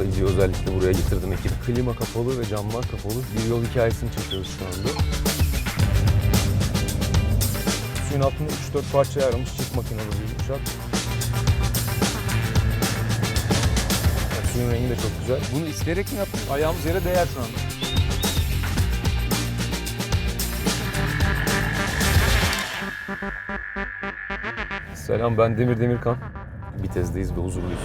gidiyor. Özellikle buraya getirdim ekibi. Klima kapalı ve camlar kapalı. Bir yol hikayesini çekiyoruz şu anda. Suyun altında 3-4 parçaya ayrılmış çift makinalı bir uçak. Yani suyun rengi de çok güzel. Bunu isteyerek mi yaptın? Ayağımız yere değer şu anda. Selam ben Demir Demirkan. Bitez'deyiz ve huzurluyuz.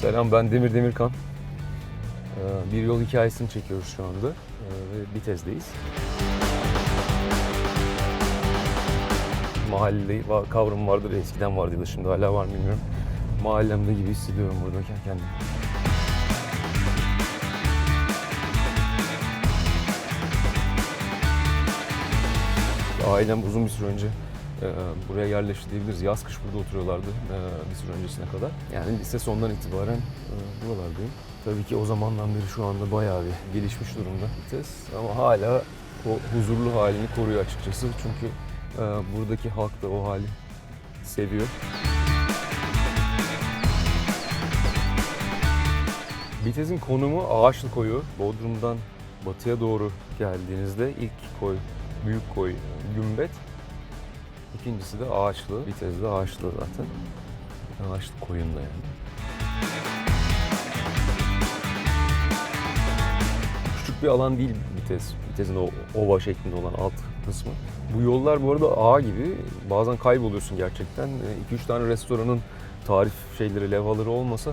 Selam ben Demir Demirkan. Ee, Bir yol hikayesini çekiyoruz şu anda Ee, ve Bitez'deyiz. mahalle kavramı vardır eskiden vardı ya da şimdi hala var mı bilmiyorum. Mahallemde gibi hissediyorum buradayken kendimi. Ailem uzun bir süre önce buraya yerleşti diyebiliriz. Yaz kış burada oturuyorlardı e, bir süre öncesine kadar. Yani lise sondan itibaren e, buralardayım. Tabii ki o zamandan beri şu anda bayağı bir gelişmiş durumda vites. Ama hala o huzurlu halini koruyor açıkçası. Çünkü e, buradaki halk da o hali seviyor. Bitez'in konumu Ağaçlı Koyu. Bodrum'dan batıya doğru geldiğinizde ilk koy, büyük koy Gümbet. İkincisi de Ağaçlı. Bitez de Ağaçlı zaten. Ağaçlı koyunda yani. Küçük bir alan değil Bitez. Bitez'in o ova şeklinde olan alt kısmı. Bu yollar bu arada ağ gibi. Bazen kayboluyorsun gerçekten. 2-3 tane restoranın tarif şeyleri, levhaları olmasa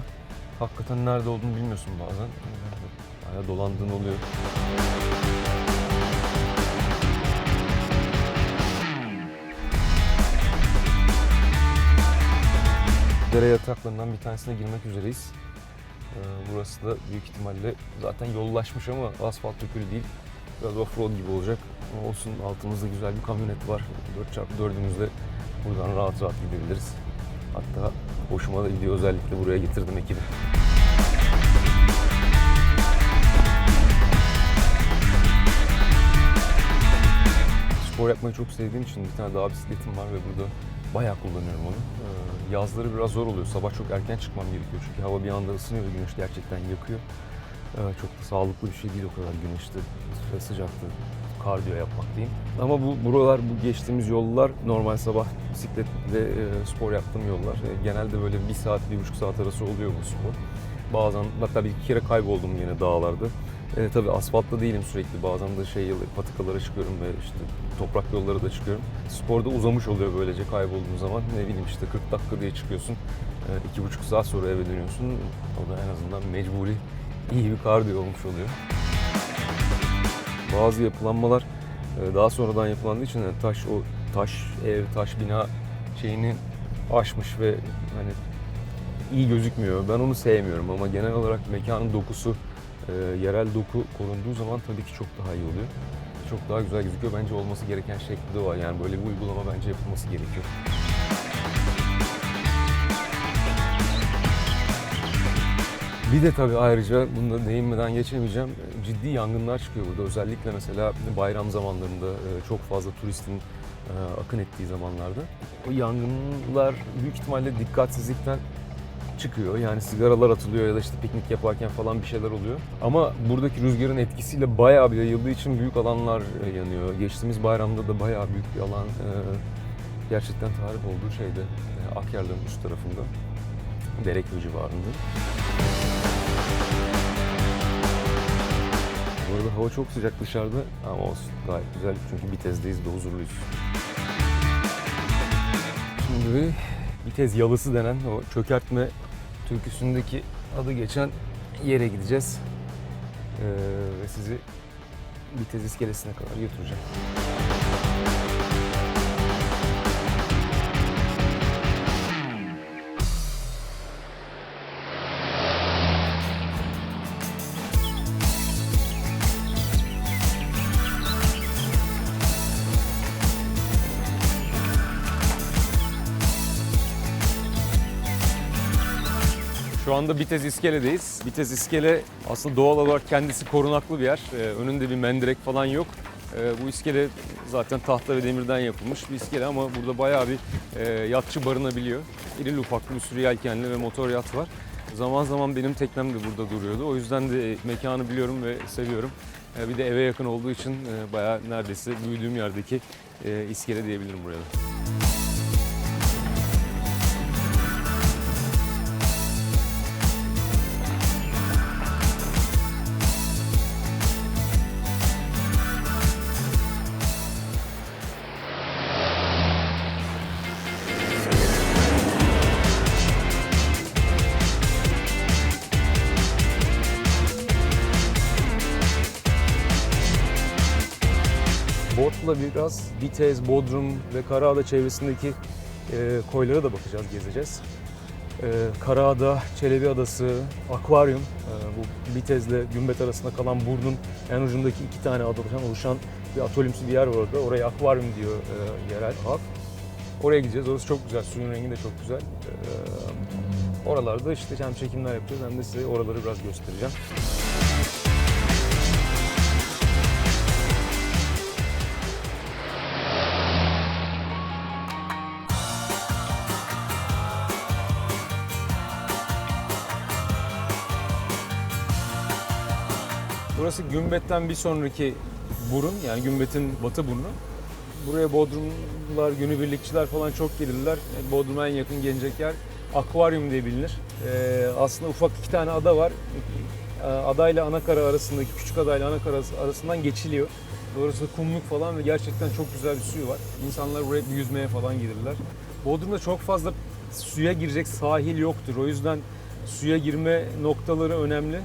hakikaten nerede olduğunu bilmiyorsun bazen. Bayağı dolandığın oluyor. Dere yataklarından bir tanesine girmek üzereyiz. Ee, Burası da büyük ihtimalle zaten yollaşmış ama asfalt dökülü değil. Biraz offroad gibi olacak. Ama olsun altımızda güzel bir kamyonet var. 4x4'ümüzde buradan rahat rahat gidebiliriz. Hatta hoşuma da gidiyor özellikle buraya getirdim ekibi. Spor yapmayı çok sevdiğim için bir tane daha bisikletim var ve burada bayağı kullanıyorum onu. Yazları biraz zor oluyor. Sabah çok erken çıkmam gerekiyor çünkü hava bir anda ısınıyor ve güneş gerçekten yakıyor. Ee, Çok da sağlıklı bir şey değil o kadar güneşte ve sıcakta kardiyo yapmak diyeyim. Ama bu buralar, bu geçtiğimiz yollar normal sabah bisikletle e, spor yaptığım yollar. E, genelde böyle bir saat, bir buçuk saat arası oluyor bu spor. Bazen hatta bir iki kere kayboldum yine dağlarda. E, tabii asfaltta değilim sürekli. Bazen de şey patikalara çıkıyorum ve işte toprak yollara da çıkıyorum. Sporda uzamış oluyor böylece kaybolduğun zaman. Ne bileyim işte 40 dakika diye çıkıyorsun. E, iki buçuk saat sonra eve dönüyorsun. O da en azından mecburi iyi bir kardiyo olmuş oluyor. Bazı yapılanmalar e, daha sonradan yapılandığı için yani taş o taş ev, taş bina şeyini aşmış ve hani iyi gözükmüyor. Ben onu sevmiyorum ama genel olarak mekanın dokusu, e, yerel doku korunduğu zaman tabii ki çok daha iyi oluyor. Çok daha güzel gözüküyor. Bence olması gereken şekli de var. Yani böyle bir uygulama bence yapılması gerekiyor. Bir de tabii ayrıca bunu da değinmeden geçemeyeceğim. Ciddi yangınlar çıkıyor burada. Özellikle mesela bayram zamanlarında e, çok fazla turistin e, akın ettiği zamanlarda. O yangınlar büyük ihtimalle dikkatsizlikten çıkıyor. Yani sigaralar atılıyor ya da işte piknik yaparken falan bir şeyler oluyor. Ama buradaki rüzgarın etkisiyle bayağı bir yayıldığı için büyük alanlar e, yanıyor. Geçtiğimiz bayramda da bayağı büyük bir alan e, gerçekten tarif olduğu şeyde Akyarların üst tarafında. Dereköy civarında. Bu arada hava çok sıcak dışarıda ama olsun gayet güzel çünkü Bitez'deyiz ve huzurluyuz. Şimdi Bitez yalısı denen o çökertme türküsündeki adı geçen yere gideceğiz. Ee, ve sizi Bitez iskelesine kadar götüreceğim. Şu anda Bitez İskele'deyiz. Bitez İskele aslında doğal olarak kendisi korunaklı bir yer. Ee, önünde bir mendirek falan yok. Ee, bu iskele zaten tahta ve demirden yapılmış bir iskele ama burada bayağı bir e, yatçı barınabiliyor. İrili ufaklı bir sürü yelkenli ve motor yat var. Zaman zaman benim teknem de burada duruyordu. O yüzden de mekanı biliyorum ve seviyorum. Ee, bir de eve yakın olduğu için e, bayağı neredeyse büyüdüğüm yerdeki e, iskele diyebilirim buraya da. Bot'la biraz Bitez, Bodrum ve Karaada çevresindeki e, koylara da bakacağız, gezeceğiz. E, Karaada, Çelebi Adası, Akvaryum, e, bu Bitez'le Gümbet arasında kalan burnun en ucundaki iki tane adadan oluşan bir atölyümsü bir yer var orada. Oraya akvaryum diyor e, yerel halk. Oraya gideceğiz. Orası çok güzel. Suyun rengi de çok güzel. E, oralarda işte hem çekimler yapacağız hem de size oraları biraz göstereceğim. Burası Gümbet'ten bir sonraki burun yani Gümbet'in batı burnu. Buraya Bodrumlular, günübirlikçiler falan çok gelirler. Bodrum'a en yakın gelecek yer akvaryum diye bilinir. Ee, aslında ufak iki tane ada var. Ee, adayla Anakara arasındaki, küçük adayla Anakara arasından geçiliyor. Orası kumluk falan ve gerçekten çok güzel bir suyu var. İnsanlar buraya yüzmeye falan gelirler. Bodrum'da çok fazla suya girecek sahil yoktur. O yüzden suya girme noktaları önemli.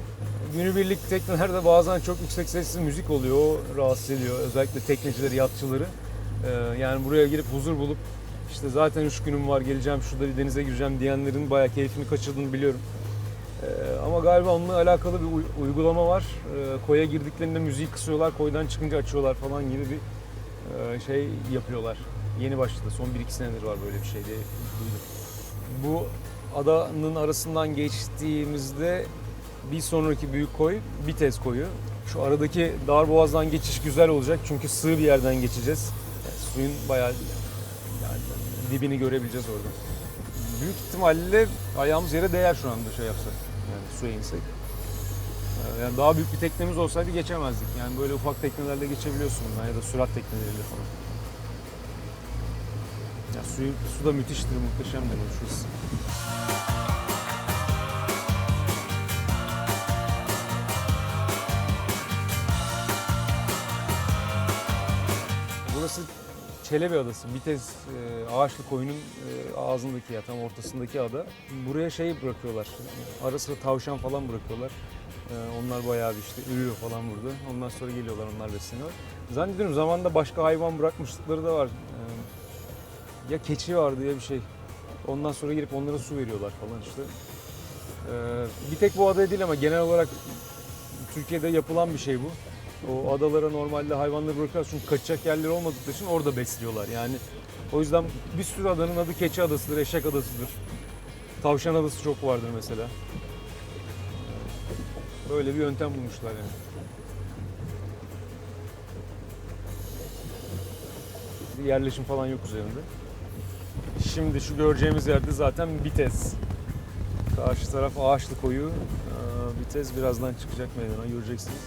Günübirlik teknelerde bazen çok yüksek sesli müzik oluyor. Rahatsız ediyor. Özellikle teknecileri, yatçıları. Ee, yani buraya girip huzur bulup işte zaten üç günüm var geleceğim şurada bir denize gireceğim diyenlerin bayağı keyfini kaçırdığını biliyorum. Ee, ama galiba onunla alakalı bir uy- uygulama var. Ee, koya girdiklerinde müziği kısıyorlar, koydan çıkınca açıyorlar falan gibi bir e, şey yapıyorlar. Yeni başladı. Son 1-2 senedir var böyle bir şey diye duydum. Bu adanın arasından geçtiğimizde bir sonraki büyük koy Bitez koyu. Şu aradaki dar boğazdan geçiş güzel olacak çünkü sığ bir yerden geçeceğiz. Yani suyun bayağı yani dibini görebileceğiz orada. Büyük ihtimalle ayağımız yere değer şu anda şey yapsak. Yani suya insek. Ee, Yani daha büyük bir teknemiz olsaydı geçemezdik. Yani böyle ufak teknelerle geçebiliyorsun buradan ya da sürat tekneleriyle falan. Ya suyu, su da müthiştir, muhteşemdir şu Çelebi Adası, Bitez e, Ağaçlı Koyun'un e, ağzındaki ya tam ortasındaki ada. Buraya şey bırakıyorlar, ara sıra tavşan falan bırakıyorlar. E, onlar bayağı bir işte ürüyor falan burada. Ondan sonra geliyorlar, onlar besleniyorlar. Zannediyorum zamanda başka hayvan bırakmışlıkları da var. E, ya keçi vardı ya bir şey. Ondan sonra gelip onlara su veriyorlar falan işte. E, bir tek bu adaya değil ama genel olarak Türkiye'de yapılan bir şey bu. O adalara normalde hayvanları bırakıyorlar çünkü kaçacak yerleri olmadıkları için orada besliyorlar. Yani o yüzden bir sürü adanın adı Keçi Adası'dır, Eşek Adası'dır. Tavşan Adası çok vardır mesela. Böyle bir yöntem bulmuşlar yani. Bir yerleşim falan yok üzerinde. Şimdi şu göreceğimiz yerde zaten Bitez. Karşı taraf Ağaçlı koyu. Bitez birazdan çıkacak meydana göreceksiniz.